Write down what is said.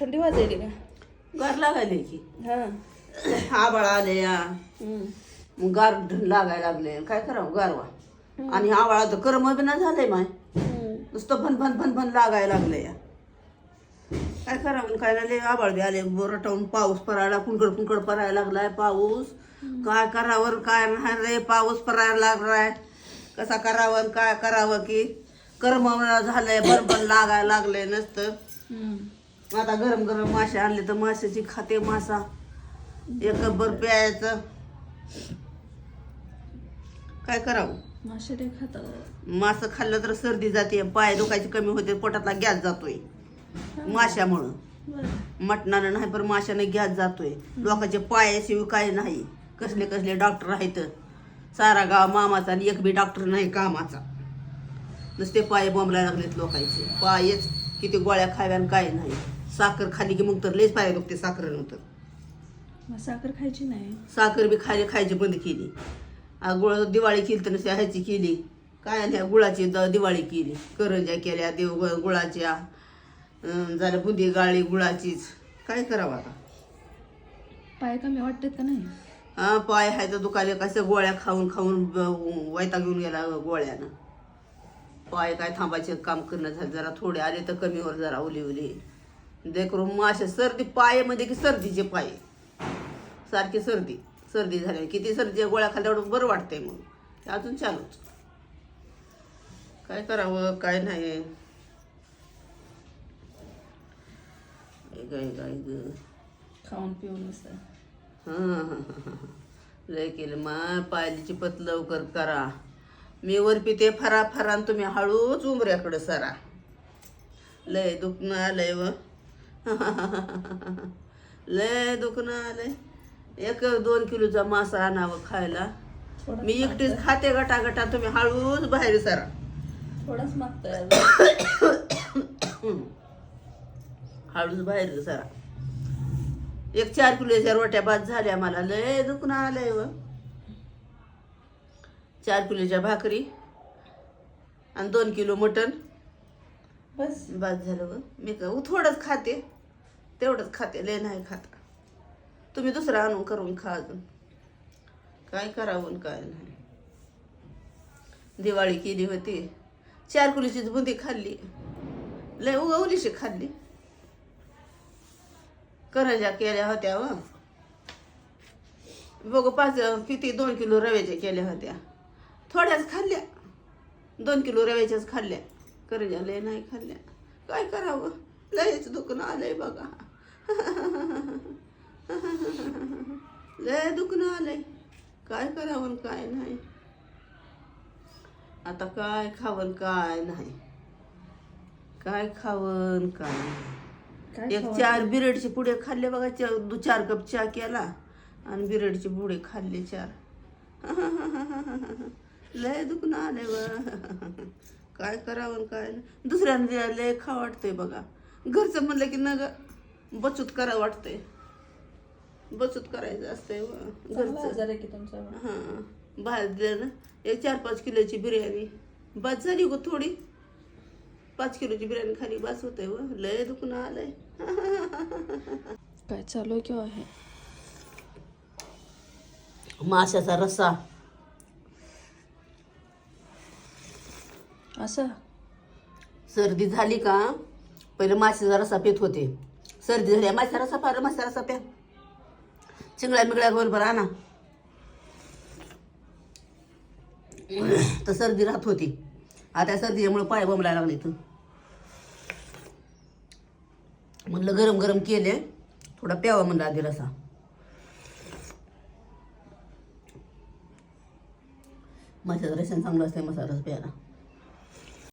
थंडी वाजायली का? गार लागायले की. हा. आबाळ आले या. हम्म. मग गार लागायला लागले. काय करावं गारवा. आणि आबाळा तर करम बी ना झालंय माय. हम्म. नुसतं भन भन भन भन लागायला लागलं या. काय करावं काय नाही लय आबाळ बी आले. रटावून पाऊस पडायला कुणकड कुणकड पडायला लागलाय पाऊस. काय करावं काय नाही रे पाऊस पडायला लागलाय. कसा करावं काय करावं की कर्म झालंय बन बन लागायला लागलंय नसतं. हम्म. आता गरम गरम मासे आणले तर माशाची खाते मासा. एक बर प्यायचं. काय करावं? मासे ते खातात मासं खाल्लं तर सर्दी जाते पाय दुखायची कमी होते पोटातला गॅस जातोय. माशामुळं. मटणानं नाही पण माशाने गॅस जातोय. लोकांचे पायाशिवाय काय नाही. कसले कसले डॉक्टर आहेत. सारा गाव मामाचा आणि एक बी डॉक्टर नाही कामाचा. नुसते पाय बोंबलायला लागलेत लोकांचे. पायच किती गोळ्या खाव्या काय नाही. साखर खाली की मग तर लयच पाय दुखते साखर नंतर मग साखर खायची नाही. साखर बी खायला खायची बंद केली. आ, गुळ दिवाळी केली तर नुसती ह्याची केली. काय आणि ह्या गुळाची द- दिवाळी केली. करंज्या केल्या देव गुळाच्या. झालं बुंदी गाळी गुळाचीच. काय करावं आता? पाय कमी वाटतात का नाही? हा पाय हाय तर दुखाले कसं गोळ्या खाऊन खाऊन वैताग घेऊन गेला गोळ्यानं. पाय काय थांबायचे काम करणं झालं जरा थोडे आले तर कमीवर जरा उली उली देखरून मासे सर्दी पायामध्ये की सर्दीचे पाय. सारखी सर्दी सर्दी झाली किती सर्दीच्या गोळ्या खाल्ल्यावर बरं वाटतंय मग ते अजून चालूच काय करावं काय नाही. काय काय. खाऊन पिऊन असं लय केलं. मग पायलीची पत लवकर करा. मी वर पिते फरा फरा आणि तुम्ही हळूच उमऱ्याकडं सरा. लय दुखणं आलंय व. लय दुखणं आलंय. एक दोन किलोचा मासा आणावं खायला. मी एकटीच खाते गटा गटा तुम्ही हळूच बाहेर सरा. थोडाच मागतोय हळूच बाहेर सरा. एक चार किलोच्या रोट्या बाद झाल्या मला. लय दुखणं आलंय व. चार किलोच्या भाकरी आणि दोन किलो मटण. बस. बाद झालं व. मी का थोडंच खाते. तेवढंच खाते लय नाही खाता. तुम्ही दुसरं आणून करून खा अजून. काय करावं काय नाही. दिवाळी केली होती. चार कुलीचीच बुंदी खाल्ली. लय उगवलीशी खाल्ली. करंजा केल्या होत्या हो. व बघ पाच किती दोन किलो रव्याच्या केल्या होत्या. थोड्याच खाल्ल्या. दोन किलो रव्याच्याच खाल्ल्या. करंजा लय नाही खाल्ल्या. काय करावं? लयच दुखणं आलंय बघा. लय दुखणं आलंय. काय करावं काय नाही. आता काय खावं आणि काय नाही. काय खावं आणि काय नाही. एक? चार बिरडचे पुढे खाल्ले बघा दु चार कप चहा केला आणि बिरडचे पुढे खाल्ले चार. लय दुखणं आले व काय करावं काय नाही. दुसऱ्यांदा लय खा वाटतंय बघा. घरचं म्हणलं की न ग बचत करा वाटतंय. बचत करायचं असतंय घरचं. आजार आहे की तुमचा? हां. बाहेर दिलं ना. एक चार पाच किलोची बिर्याणी. बस झाली गो थोडी. पाच किलोची बिर्याणी खाली बस होते व. लय दुखणं आलंय. काय चालू आहे किंवा आहे माशाचा रस्सा. असं? सर्दी झाली का पहिले माशाचा रस्सा पित होते. सर्दी झाली. मसाला सफार फार माशाचा प्या चिंगळ्या मिगळ्या बरोबर आणा. तर सर्दी राहत होती. आता सर्दीमुळे पाय बोंबलायला लागले तर म्हणलं गरम गरम केले. थोडा प्यावा म्हणला आधी रसा. माशाचं रसन चांगलं असतं मसाला रस प्यायला.